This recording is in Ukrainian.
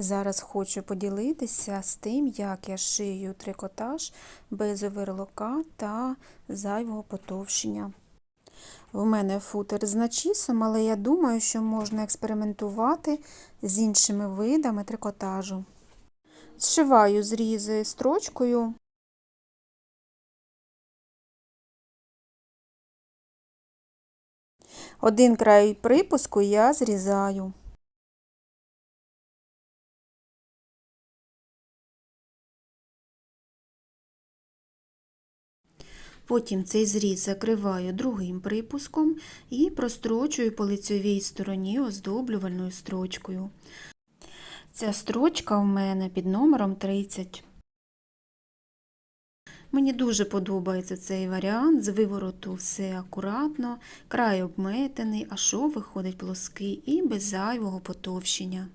Зараз хочу поділитися з тим, як я шию трикотаж без оверлока та зайвого потовщення. В мене футер з начісом, але я думаю, що можна експериментувати з іншими видами трикотажу. Зшиваю зрізи строчкою. Один край припуску я зрізаю. Потім цей зріз закриваю другим припуском і прострочую по лицевій стороні оздоблювальною строчкою. Ця строчка в мене під номером 30. Мені дуже подобається цей варіант, з вивороту все акуратно, край обметений, а шов виходить плоский і без зайвого потовщення.